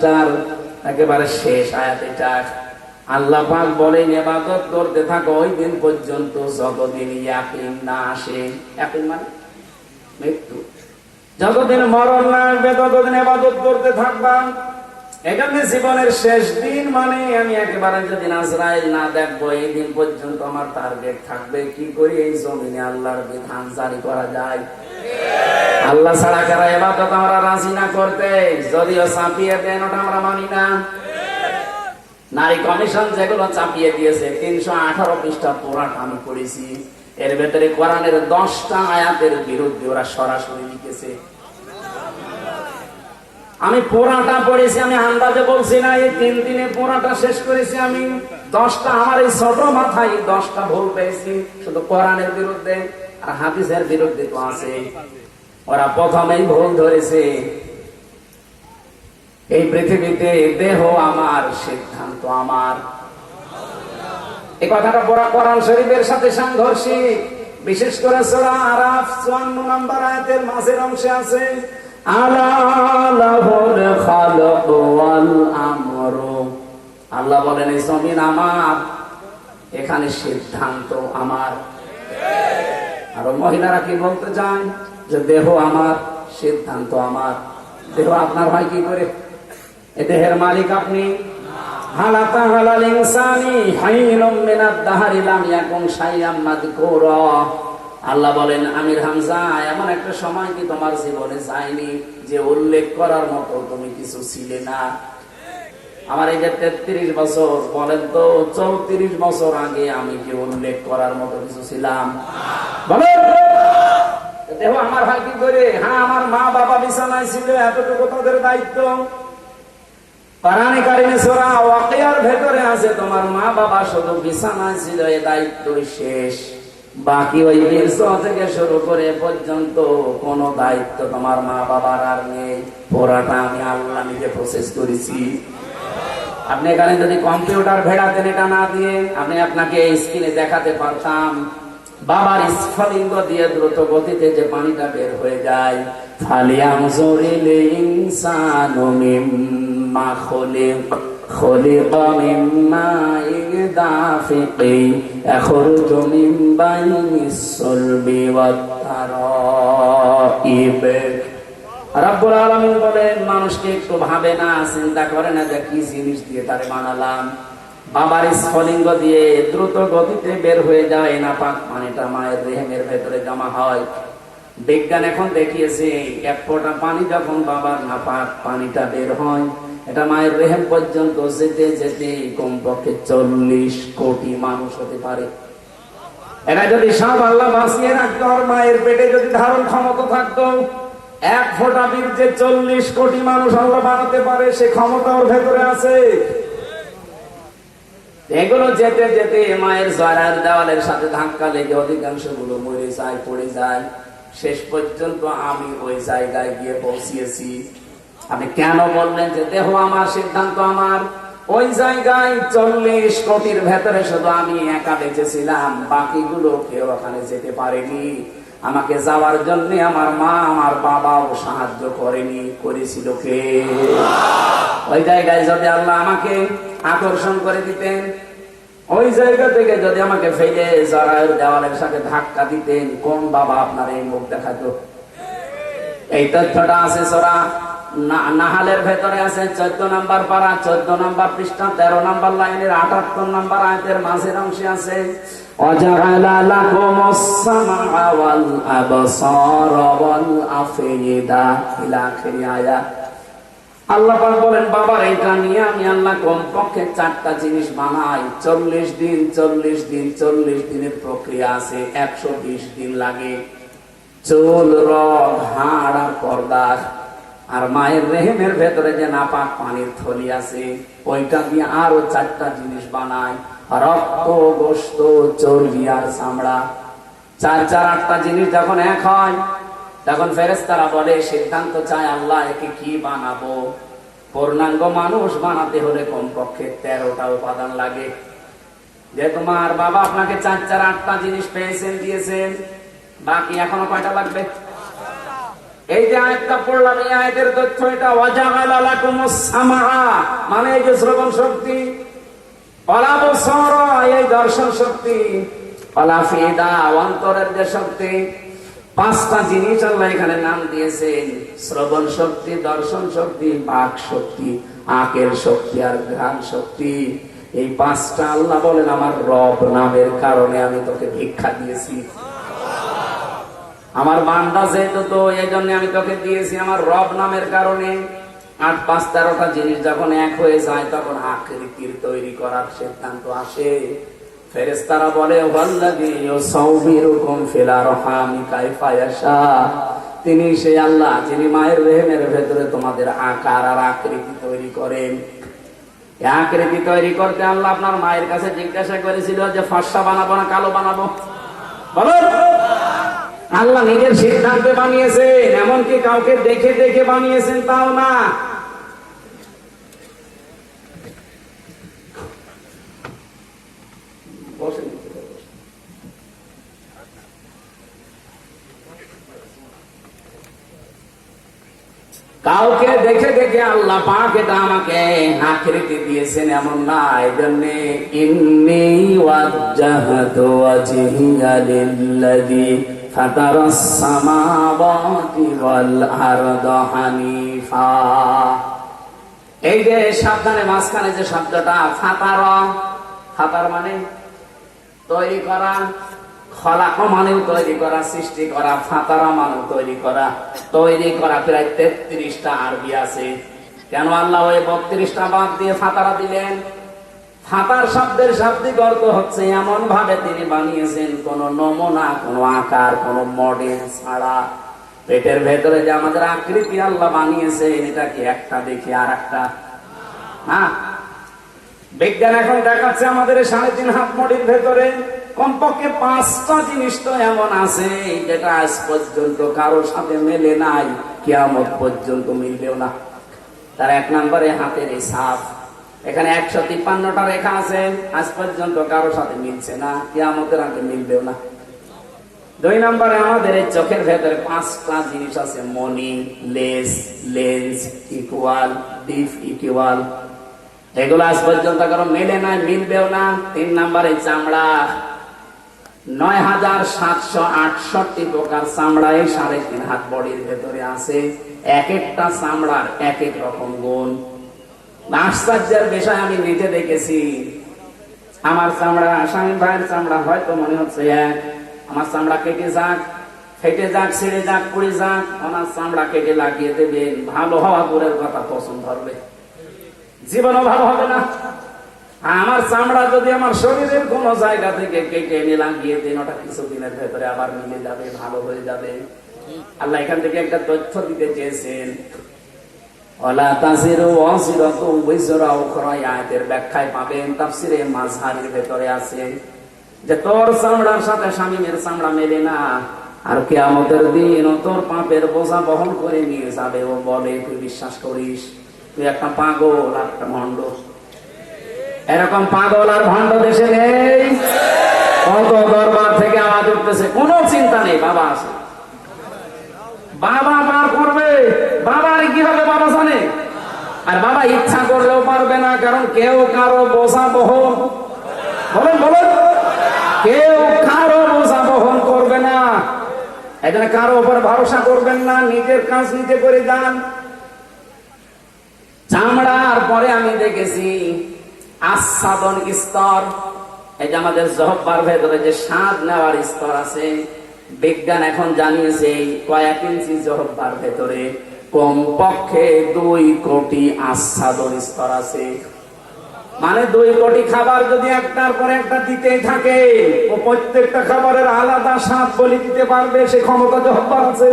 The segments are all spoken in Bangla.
তার একেবারে শেষ আয়াত এটা। আল্লাহ পাক বলেন এবাদত করতে থাকো, ওই দিন পর্যন্ত যতদিন ইয়াকিন না আসে। ইয়াকিন মানে? মৃত্যু। যতদিন মরণ না আসবে ততদিন এবাদত করতে থাকবা। এখানে জীবনের শেষ দিন মানে আমি একেবারে যদি আজরাইল না দেখব, এই দিন পর্যন্ত আমার টার্গেট থাকবে কি করে? এই জমিনে আল্লাহর বিধান জারি করা যায়। আল্লাহ ছাড়া কারা এবাদত আমরা রাজি না করতে? যদিও চাপিয়ে দেন ওটা আমরা মানি না। নারী কমিশন যেগুলো চাপিয়ে দিয়েছে, তিনশো আঠারো পৃষ্ঠা পুরাট আমি পড়েছি। এর ভেতরে কোরআনের দশটা আয়াতের বিরুদ্ধে ওরা সরাসরি লিখেছে আমি পোড়াটা পড়েছি, আমি আন্দাজে বলছি না, এই তিন দিনে পোড়াটা শেষ করেছি আমি। দশটা আমার এই ছোট মাথায়, দশটা ভুল পেয়েছি, শুধু কোরআনের বিরুদ্ধে আর হাদিসের বিরুদ্ধে তো আছে। ওরা প্রথমেই ভুল ধরেছে। এই পৃথিবীতে দেহ আমার, সিদ্ধান্ত আমার। এই কথাটা পড়া কোরআন শরীফের সাথে সাংঘর্ষিক। বিশেষ করে সোরা আরাফ চুয়ান্ন নাম্বার আয়াতের মাঝের অংশে আছে আলা আল্লাহ বলেন, এই জমিন আমার, এখানে সিদ্ধান্ত আমার। আর মহিলারা কি বলতে চান যে দেহ আমার, সিদ্ধান্ত আমার। দেহ আপনার হয় কি করে? এ দেহের মালিক আপনি? হালাতা হালাল ইনসানি হাইনুম মিনাদ দাহারি লাম ইয়াকুন শাইয়াম মাযকুরা। আল্লাহ বলেন, আমির হামজা, এমন একটা সময় কি তোমার জীবনে যায়নি যে উল্লেখ করার মতো তুমি কিছু ছিলে না? আমার এই যে তেত্রিশ বছর, বলেন তো, চৌত্রিশ বছর আগে আমি কি উল্লেখ করার মতো কিছু ছিলাম? বলেন! দেখো, আমার ভাই কি করে? হ্যাঁ আমার মা বাবা বিছানায় ছিল, এতটুকু তাদের দায়িত্ব। ভেতরে আছে, তোমার মা বাবা শুধু বিছানায় ছিল, এ দায়িত্ব শেষ। বাকি ওই বীর্য থেকে শুরু করে পর্যন্ত কোন দায়িত্ব তোমার মা বাবার আর নেই। পুরাটা আমি আল্লাহ নিজে প্রসেস করেছি। আপনি এখানে যদি কম্পিউটার ভেড়াতেন এটা না দিয়ে আমি আপনাকে স্ক্রিনে দেখাতে পারতাম। বাবার স্ফলিঙ্গ দিয়ে দ্রুত গতিতে যে পানিটা বের হয়ে যায়। ফালিয়াম জরিলে ইনসানু মিম্মা خلق من ماء دافق يخرج من بين الصلب والترائب রব্বুল আলামিন বলেন মানুষকে একটু ভাবে না চিন্তা করে না যে কি জিনিস দিয়ে তারে বানালাম বাবার স্ফলিঙ্গ দিয়ে দ্রুত গতিতে বের হয়ে যায় না পাক পানিটা মায়ের রেহেমের ভেতরে জমা হয় বিজ্ঞান এখন দেখিয়েছে এক ফোঁটা পানি যখন বাবার না পাক পানিটা বের হয় এটা মায়ের রেহেম পর্যন্ত যেতে যেতে কমপক্ষে চল্লিশ কোটি মানুষ হতে পারে। এরা যদি সব আল্লাহ আর মায়ের পেটে যদি ধারণ ক্ষমতা থাকতো, এক ফোঁটা চল্লিশ কোটি মানুষ আল্লাহ বানাতে পারে, সে ক্ষমতা ওর ভেতরে আছে। এগুলো যেতে যেতে মায়ের জয়ার দেওয়ালের সাথে ধাক্কা লেগে অধিকাংশগুলো মরে যায়, পড়ে যায়। শেষ পর্যন্ত আমি ওই জায়গায় গিয়ে পৌঁছিয়েছি। আপনি কেন বললেন যে দেহ আমার, সিদ্ধান্ত আমার? ওই জায়গায় চল্লিশ কোটির ভেতরে শুধু আমি একা বেঁচেছিলাম, বাকিগুলো কেউ ওখানে যেতে পারেনি। আমাকে যাওয়ার জন্য আমার মা, আমার বাবাও সাহায্য করেনি, করেছিল কে? ওই জায়গায় যদি আল্লাহ আমাকে আকর্ষণ করে দিতেন, ওই জায়গা থেকে যদি আমাকে ফেলে জরায়ের দেওয়ালের সাথে ধাক্কা দিতেন, কোন বাবা আপনার এই মুখ দেখাতো? এই তথ্যটা আছে সরা। নাহালের ভেতরে আছে চোদ্দ নাম্বার পারা চোদ্দ নাম্বার পৃষ্ঠা তেরো নাম্বার লাইনের আটাত্তর নাম্বার আয়তের মাঝের অংশে আছে وجعل لكم السمع والأبصار والأفئدة إلى آخر آية আল্লাহ পাক বলেন বাবার এটা নিয়ে আমি আল্লাহ কমপক্ষে চারটা জিনিস বানাই চল্লিশ দিন চল্লিশ দিন চল্লিশ দিনের প্রক্রিয়া আছে একশো বিশ দিন লাগে চুল রগ হাড় আর পর্দা আর মায়ের রেহেমের ভেতরে যে নাপাক পানির থলি আছে, ওইটা দিয়ে আরও চারটা জিনিস বানায়। রক্ত গোস্ত চর্বি আর চামড়া। চার চার, আটটা জিনিস যখন এক হয়, তখন ফেরেস্তারা বলে, সিদ্ধান্ত চায় আল্লাহ, একে কি বানাবো? পূর্ণাঙ্গ মানুষ বানাতে হলে কমপক্ষে তেরোটা উপাদান লাগে। যে তোমার বাবা আপনাকে চার চার, আটটা জিনিস পেয়েছেন, দিয়েছেন, বাকি এখনও কয়টা লাগবে? এই যে আয়াতটা পড়লাম, এই আয়াতের তথ্য এটা মানে এই যে শ্রবণ শক্তি। এই দর্শন শক্তি। অন্তরের যে শক্তি। পাঁচটা জিনিস আল্লাহ এখানে নাম দিয়েছেন। শ্রবণ শক্তি, দর্শন শক্তি বাক শক্তি আকের শক্তি আর ঘ্রাণ শক্তি। এই পাঁচটা আল্লাহ বলেন, আমার রব নামের কারণে আমি তোকে ভিক্ষা দিয়েছি। আমার বান্দা যেহেতু তো এই জন্য আমি তোকে দিয়েছি আমার রব নামের কারণে। আট, পাঁচ, তেরোটা জিনিস যখন এক হয়ে যায়, তখন আকৃতির তৈরি করার সিদ্ধান্ত আসে। ফেরেস্তারা বলে তিনি সেই আল্লাহ, যিনি মায়ের রেহেমের ভেতরে তোমাদের আকার আর আকৃতি তৈরি করেন। আকৃতি তৈরি করতে আল্লাহ আপনার মায়ের কাছে জিজ্ঞাসা করেছিল যে, ফর্সা বানাবো না কালো বানাবো? বলো আল্লাহ নিজের সিদ্ধান্তে বানিয়েছেন, এমনকি কাউকে দেখে দেখে বানিয়েছেন, তাও না। কাউকে দেখে দেখে আল্লাহ পাক এটা আমাকে আকৃতি দিয়েছেন, এমন না এই জন্য ইন্নি ওয়াজ্জাহতু ওয়াজহিয়া লিল্লাযী আরদা হানিফা। এই যে সাবধানে মাঝখানে যে শব্দটা, ফাতার ফাতার মানে তৈরি করা, খলাক মানেও তৈরি করা, সৃষ্টি করা, ফাতারা মানেও তৈরি করা তৈরি করা প্রায় তেত্রিশটা আরবি আছে। কেন আল্লাহ ওই বত্রিশটা বাদ দিয়ে ফাতারা দিলেন? ফাতার শব্দের শাব্দিক অর্থ হচ্ছে এমন ভাবে তিনি বানিয়েছেন, কোন নমুনা, কোন আকার, কোন মডেল ছাড়া। পেটের ভেতরে যে আমাদের আকৃতি আল্লাহ বানিয়েছেন, এটা কি একটা দেখি আর একটা? না? বিজ্ঞান এখন দেখাচ্ছে আমাদের সাড়ে তিন হাত মডির ভেতরে কমপক্ষে পাঁচটা জিনিস তো এমন আছে, যেটা আজ পর্যন্ত কারোর সাথে মেলে নাই, কেয়ামত পর্যন্ত মিলবেও না। তার এক নম্বরে হাতের এই সাপ এখানে একশো তিপ্পান্নটা রেখা আছে। আজ পর্যন্ত কারোর সাথে মিলছে না। কেয়ামতের আগে মিলবেও না। দুই নম্বরে আমাদের এই চোখের ভেতরে পাঁচটা জিনিস আছে। Money less lens equal diff equal এগুলো আজ পর্যন্ত কারও মেলে না মিলবেও না। তিন নম্বরে চামড়া। নয় হাজার সাতশো আটষট্টি প্রকার চামড়া এই সাড়ে তিন হাত বডির ভেতরে আছে। এক একটা চামড়ার এক এক রকম গুণ। আশ্চর্যের বিষয় আমি নিজে দেখেছি। আমার চামড়া, স্বামী ভাইয়ের চামড়া হয়তো মনে হচ্ছে এক। আমার চামড়া কেটে যাক, ফেটে যাক, ছিঁড়ে যাক, পুড়ে যাক, ওনার চামড়া কেটে লাগিয়ে দেবেন। ভালো হওয়া দূরের কথা পছন্দ ধরবে জীবনও ভালো হবে না। আমার চামড়া যদি আমার শরীরের কোন জায়গা থেকে কেটে এনে লাগিয়ে দিন, ওটা কিছুদিনের ভেতরে আবার মিলে যাবে, ভালো হয়ে যাবে। আল্লাহ এখান থেকে একটা তথ্য দিতে চেয়েছেন। বহন করে নিয়ে যাবে ও বলে, তুই বিশ্বাস করিস, তুই একটা পাগল আর একটা ভণ্ড। এরকম পাগল আর ভণ্ড দেশে নেই। কত দরবার থেকে আওয়াজ উঠতেছে, কোনো চিন্তা নেই, বাবা আছে। বাবা বাবার কি হবে, বাবা জানে? আর বাবা ইচ্ছা করলেও পারবে না, কারণ কেউ কারও বোঝা বহন বলেন বলেন। কেউ কারও বোঝা বহন করবে না। এখানে কারও উপর ভরসা করবেন না, নিজের কাজ নিজে করে যান। চামড়ার পরে আমি দেখেছি আস্বাদন স্তর। এই যে আমাদের জহব্বার ভেতরে যে স্বাদ নেওয়ার স্তর আছে, বিজ্ঞান এখন জানিয়েছে কয়েক ইঞ্চি জহব্বার ভেতরে। কমপক্ষে দুই কোটি আস্বাদন স্তর আছে। মানে দুই কোটি খাবার যদি একটার পর একটা থাকে, ও প্রত্যেকটা খাবারের আলাদা বলি দিতে পারবে, সে ক্ষমতা আছে।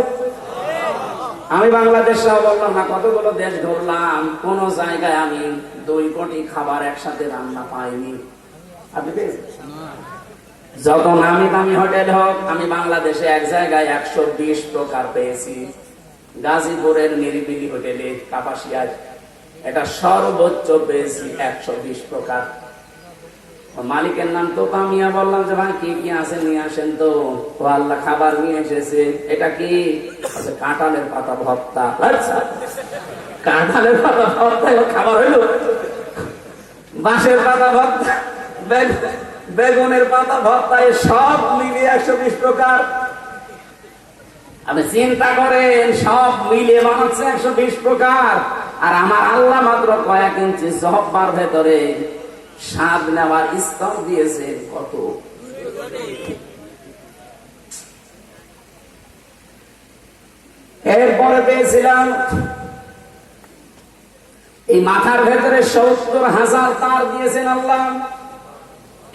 আমি বাংলাদেশ বললাম, না, কতগুলো দেশ ঘুরলাম, কোন জায়গায় আমি দুই কোটি খাবার একসাথে রান্না পাইনি? যত নামি দামি হোটেল হোক, আমি বাংলাদেশে এক জায়গায় একশো বিশ প্রকার পেয়েছি। গাজীপুরের নিরিবিলি হোটেলে কাপাসিয়ায় এটা সর্বোচ্চ পেয়েছি একশো বিশ প্রকার। মালিকের নাম তো কামিয়া বললাম যে ভাই কি কি আছে? নিয়ে আসেন তো। আল্লাহ খাবার নিয়ে এসেছে। এটা কি? বলছে, কাঁঠালের পাতা ভর্তা। আচ্ছা কাঁঠালের পাতা ভর্তা খাবার হইল? বাঁশের পাতা ভর্তা বেগুনের পাতা ভর্তা সব মিলিয়ে একশো বিশ প্রকার। আপনি চিন্তা করেন, সব মিলিয়ে বানাচ্ছে একশো বিশ প্রকার। আর আমার আল্লাহ মাত্র কয়েক ইঞ্চি জহব্বার ভেতরে স্বাদ নেওয়ার স্তর দিয়েছে। কত? এরপরে পেয়েছিলাম, এই মাথার ভেতরে সত্তর হাজার তার দিয়েছেন আল্লাহ।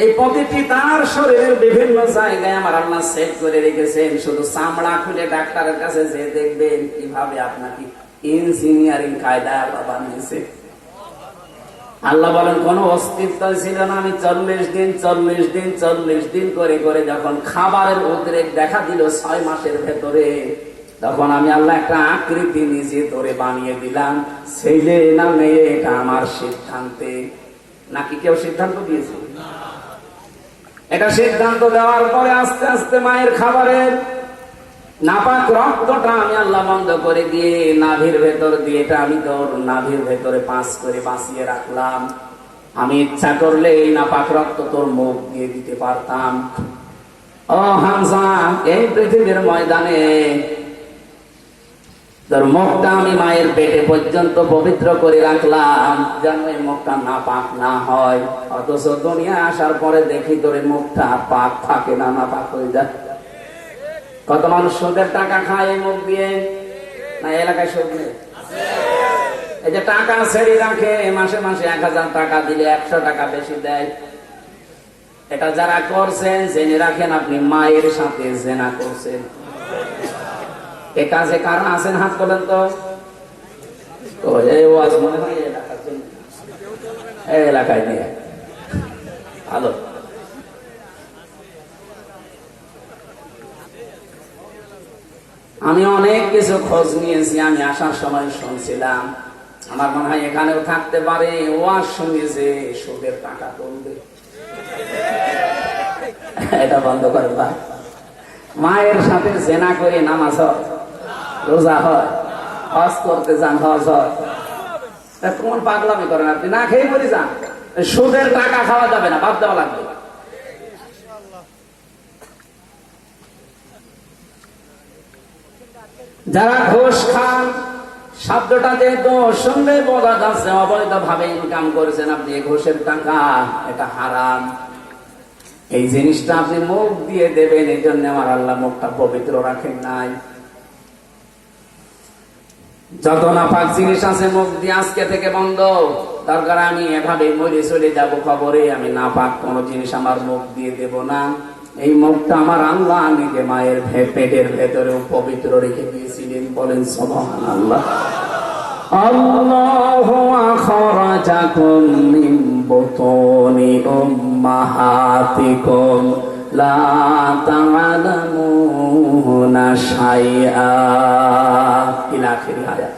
এই প্রতিটি তার শরীরের বিভিন্ন জায়গায় আমার আল্লাহ সেট করে রেখেছেন। শুধু চামড়া খুলে ডাক্তারের কাছে যে দেখবেন কীভাবে আপনাকে ইঞ্জিনিয়ারিং কায়দা আল্লাহ বানিয়েছে আল্লাহ বলেন, কোন অস্তিত্ব ছিল না। আমি চল্লিশ দিন চল্লিশ দিন চল্লিশ দিন করে করে যখন খাবারের উদ্রেক দেখা দিল ছয় মাসের ভেতরে, তখন আমি আল্লাহ একটা আকৃতি নিজে ধরে বানিয়ে দিলাম। ছেলে না মেয়ে, এটা আমার সিদ্ধান্তে। নাকি কেউ সিদ্ধান্ত দিয়েছে? এটা সিদ্ধান্ত দেওয়ার পরে আস্তে আস্তে মায়ের খাবারের নাপাক রক্তটা আমি আল্লাহ বন্ধ করে দিয়ে নাভির ভেতর দিয়ে এটা আমি তোর নাভির ভেতরে পাঁচ করে বাঁচিয়ে রাখলাম। আমি ইচ্ছা করলে এই নাপাক রক্ত তোর মুখ দিয়ে দিতে পারতাম। ও হামসা এই পৃথিবীর ময়দানে তোর মুখটা আমি মায়ের পেটে পর্যন্ত পবিত্র করে রাখলাম। যেন এই মুখটা না পাক না হয়। অথচ দুনিয়া আসার পরে দেখি তোর এই মুখটা পাক থাকে না না পাক হয়ে যায়। কত মানুষ সুদের টাকা খায় এই মুখ দিয়ে? না এলাকায় সুদ নেই? এই যে টাকা ছেড়ে রাখে, মাসে মাসে এক হাজার টাকা দিলে একশো টাকা বেশি দেয়। এটা যারা করছেন, জেনে রাখেন আপনি মায়ের সাথে জেনা করছেন। এ কাজে কারা আছেন হাত তোলেন তো? তো এই ওয়াজ এই এলাকার জন্য। এই এলাকায় নিয়ে ভালো। আমি অনেক কিছু খোঁজ নিয়েছি, আমি আসার সময় শুনছিলাম। আমার মনে হয় এখানেও থাকতে পারে, ওয়াজ শুনেছে সুদের টাকা তুলবে। এটা বন্ধ করে ভাই। মায়ের সাথে জেনা করে নামাজ রোজা হয় করতে যান, হজ হয়। কোন পাগলামি করেন আপনি? না খেয়ে মরে যান। সুদের টাকা খাওয়া যাবে না, বাদ দেওয়া লাগবে। যারা ঘোষ খান, শব্দটা যেহেতু শুনলে বোঝা যাচ্ছে অবৈধ ভাবে ইনকাম করেছেন আপনি ঘোষের টাকা, এটা হারাম। এই জিনিসটা আপনি মুখ দিয়ে দেবেন, এই জন্য আমার আল্লাহ মুখটা পবিত্র রাখেন নাই। যত না পাক জিনিস আছে মুখ দিয়ে আজকে থেকে বন্ধ দরকার আমি এভাবে মরে চলে যাব খবরে আমি না পাক কোন জিনিস আমার মুখ দিয়ে দেব না এই মুখটা আমার আল্লাহ নিজে মায়ের ভে- পেটের ভেতরে পবিত্র রেখে দিয়েছিলেন বলেন সবান আল্লাহ الله أخرجكم من بطون أمهاتكم لا تعلمون شيئا إلى آخر آيات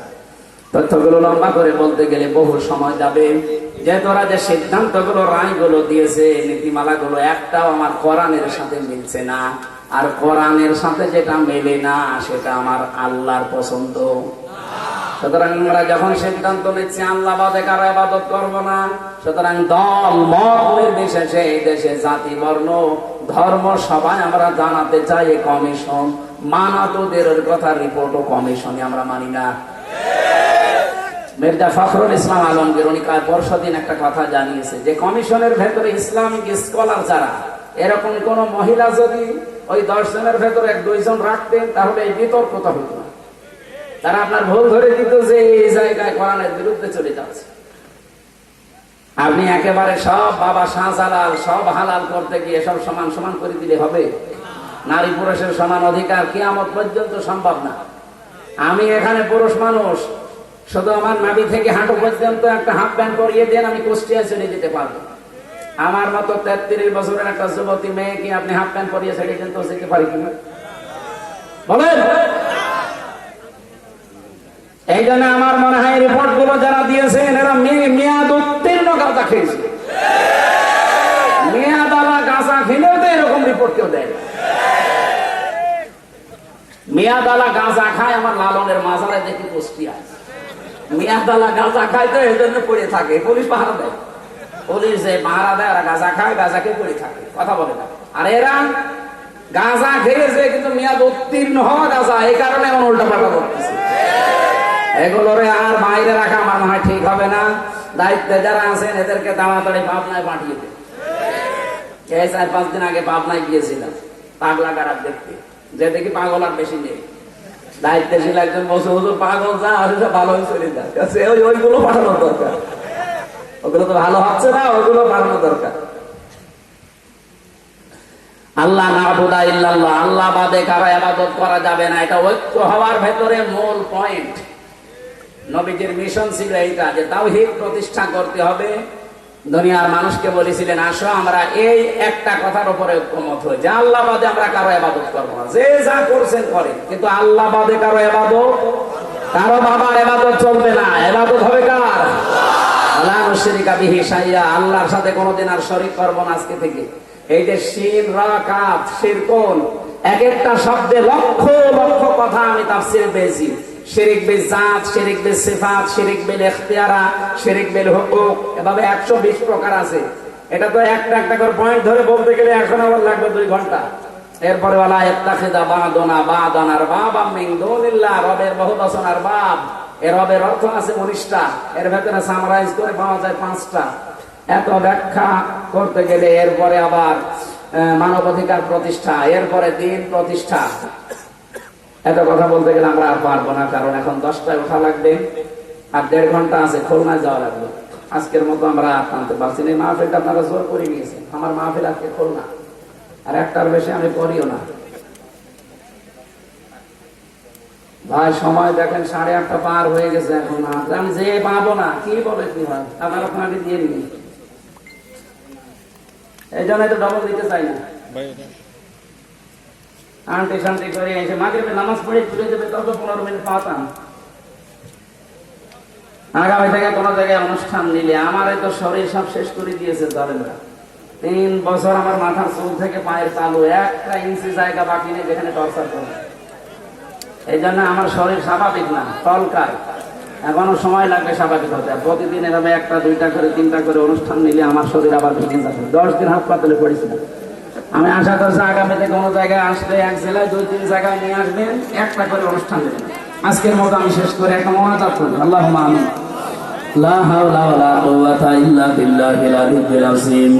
তথ্যগুলো লম্বা করে বলতে গেলে বহু সময় যাবে যে তোরা যে সিদ্ধান্তগুলো রায়গুলো দিয়েছে নীতিমালাগুলো একটাও আমার কোরআনের সাথে মিলছে না আর কোরআনের সাথে যেটা মেলে না সেটা আমার আল্লাহর পছন্দ সুতরাং আমরা যখন সিদ্ধান্ত নিচ্ছি, আল্লাহ বাদে কারও আবাদত করব না? সুতরাং দল মত নির্বিশেষে এই দেশে জাতি, বর্ণ, ধর্ম সবাই আমরা জানাতে চাই কমিশন। মানাতোদের কথা রিপোর্ট ও কমিশনে আমরা মানি না। মির্জা ফখরুল ইসলাম আলমগীর উনি কাল পরশু দিন একটা কথা জানিয়েছে যে, কমিশনের ভেতরে ইসলামিক স্কলার যারা, এরকম কোন মহিলা যদি ওই দশ জনের ভেতরে এক দুইজন রাখতেন, তাহলে এই বিতর্কতা হতো তারা আপনার ভুল ধরে দিত যে এই জায়গায় কোরআনের বিরুদ্ধে চলে যাচ্ছে। আপনি একেবারে সব বাবা শাহজালাল, সব হালাল করতে গিয়ে সব সমান সমান করে দিলে হবে? নারী পুরুষের সমান অধিকার কিয়ামত পর্যন্ত সম্ভব না। আমি এখানে পুরুষ মানুষ, শুধু আমার নাবি থেকে হাঁটু পর্যন্ত একটা হাফ প্যান্ট পরিয়ে দেন আমি কুষ্টিয়া চলে যেতে পারব। আমার মতো তেত্রিশ বছরের একটা যুবতী মেয়ে কি আপনি হাফ প্যান্ট পরিয়ে ছেড়ে দেন তো যেতে পারি কিনা? বলেন! এই জন্য আমার মনে হয় রিপোর্টগুলো যারা দিয়েছেন, এরা মেয়াদ উত্তীর্ণ গাঁজা খেয়েছে। মেয়াদ গাঁজা খেলেও তো এরকম রিপোর্ট কেউ দেয় গাঁজা খায়, আমার লালনের মাজারে দেখি পুষ্টি আছে গাঁজা খায় তো এই জন্য পড়ে থাকে, পুলিশ পাহারা দেয়। পুলিশ যে পাহারা দেয়, ওরা গাঁজা খায় গাঁজাকে পড়ে থাকে, কথা বলে না। আর এরা গাঁজা খেয়েছে, কিন্তু মেয়াদ উত্তীর্ণ হওয়া গাঁজা, এই কারণে এমন উল্টা পাল্টা করতেছে। এগুলোরে আর বাইরে রাখা আমার মনে হয় ঠিক হবে না। দায়িত্বে যারা আছেন, এদেরকে তাড়াতাড়ি পাবনায় পাঠিয়ে দেন এই চার পাঁচ দিন আগে পাবনায় গিয়েছিলাম পাগলা দেখতে। যে দেখি পাগল আর বেশি নেই। একজন বসে পাগল যা, আর ওই ওইগুলো পাঠানোর দরকার। ওগুলো তো ভালো হচ্ছে না, ওগুলো পাঠানো দরকার। আল্লাহ না ইল্লাল্লাহ, আল্লাহ বাদে কারও আবাদত করা যাবে না। এটা ঐক্য হওয়ার ভেতরে মূল পয়েন্ট নবীজির মিশন ছিল এইটা যে তাওহীদ প্রতিষ্ঠা করতে হবে। দুনিয়ার মানুষকে বলেছিলেন, আসো, আমরা এই একটা কথার উপরে ঐক্যমত হই। যে আল্লাহ বাদে আমরা কারও আবাদত করব না। যে যা করছেন করে কিন্তু আল্লাহ বাদে কারও আবাদত কারও বাবার আবাদত চলবে না। আবাদত হবে কার? আল্লাহর সাথে কোনোদিন আর শরীক করব না আজকে থেকে। এই যে শিন রা কাফ শিরকুন এক একটা শব্দে লক্ষ লক্ষ কথা আমি তাফসিরে পেয়েছি। শিরিক বিল জাত শিরিক বিল শিরিক বিল এভাবে 120 প্রকার আছে। এটা তো একটা একটা করে পয়েন্ট ধরে বলতে গেলে লাগবে, দুই ঘণ্টা। এরপরে ওয়ালা ইত্তাখিদা বাদনা বাদানার বাবা রবের বহু বাব এ রবের অর্থ আছে এর ভেতরে করে পাওয়া যায় পাঁচটা। এত ব্যাখ্যা করতে গেলে এরপরে আবার মানবাধিকার প্রতিষ্ঠা, এরপরে দিন প্রতিষ্ঠা। এত কথা বলতে গেলে আমরা আর পারব না, কারণ এখন দশটায় ওঠা লাগবে আর দেড় ঘণ্টা আছে, খুলনায় যাওয়া লাগবে। আজকের মতো আমরা আর টানতে পারছি না। এই মাহফিলটা আপনারা জোর করে নিয়েছেন। আমার মাহফিল আজকে খুলনা। আর একটার বেশি আমি করিও না। ভাই, সময় দেখেন, সাড়ে আটটা পার হয়ে গেছে এখন। আমি যে পাবো না, কি বলে কি হয়? আপনারা আপনাকে দিয়ে নিবি এই জন্য তো ডবল দিতে চাই না। আন্টি শান্তি করে এসে মাগরিবে নামাজ পড়ে চলে যাবে তত পনেরো মিনিট পাতাম। আগামী থেকে কোনো জায়গায় অনুষ্ঠান নিলে আমার তো শরীর সব শেষ করে দিয়েছে জালেমরা তিন বছর আমার মাথার চুল থেকে পায়ের তালু একটা ইঞ্চি জায়গা বাকি নেই যেখানে টর্চার করে। এই জন্য আমার শরীর স্বাভাবিক না তলকার এখনও সময় লাগবে স্বাভাবিক হতে। প্রতিদিন এভাবে একটা, দুইটা করে, তিনটা করে অনুষ্ঠান নিলে আমার শরীর আবার দশ দিন হাসপাতালে পড়েছিলাম আমি আশা করছি আগামীতে কোনো জায়গায় আসলে এক জেলায় দুই, তিন জায়গায় নিয়ে আসবেন, একটা করে অনুষ্ঠান দেবেন। আজকের মতো আমি শেষ করে, একটা মহাজাত করি আল্লাহ মানুষ লা হাওলা ওয়ালা কুওয়াতা ইল্লা বিল্লাহিল আলিয়্যিল আযীম।